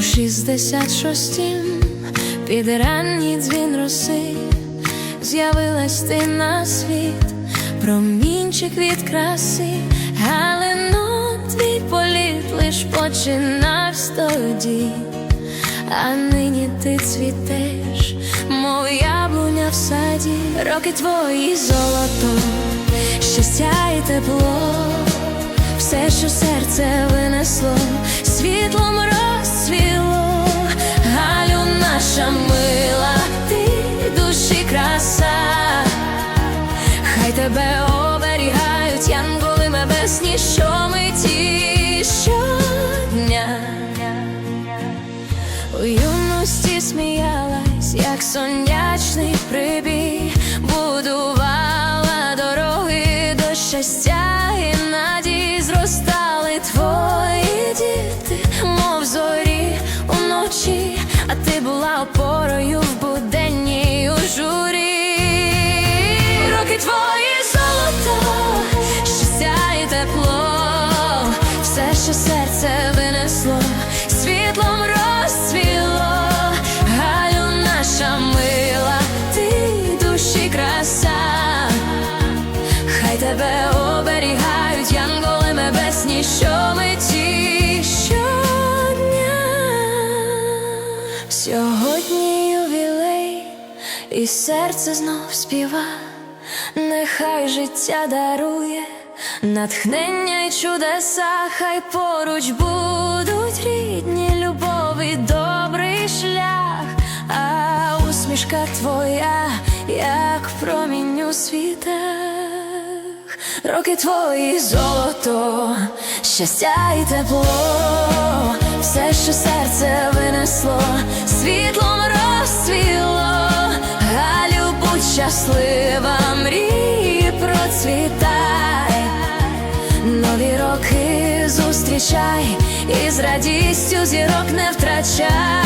шістдесят-шостім під ранній дзвін роси з'явилась ти на світ, промінчик від краси, Галино, твій політ лиш починався тоді, а нині ти цвітеш, мов яблуня в саді, роки твої золото, щастя і тепло, все, що серце винесло, світлом тебе оберігають янголи небесні, що миті щодня. У юності сміялась, як сонячний прибій, будувала дороги до щастя і надій зростали твої діти, мов зорі уночі, а ти була опорою в буденній серце винесло, світлом розцвіло, Галю, наша мила, ти душі краса, хай тебе оберігають янголи небесні, що миті щодня. Сьогодні ювілей, і серце знов співа, нехай життя дарує, натхнення й чудеса, хай поруч будуть рідні любові, добрий шлях, а усмішка твоя, як промінь у світах, роки твої золото, щастя і тепло, все, що серце винесло, світлом розцвіло, Галю, будь щаслива, мрії процвітай, зустрічай і з радістю зірок не втрачай.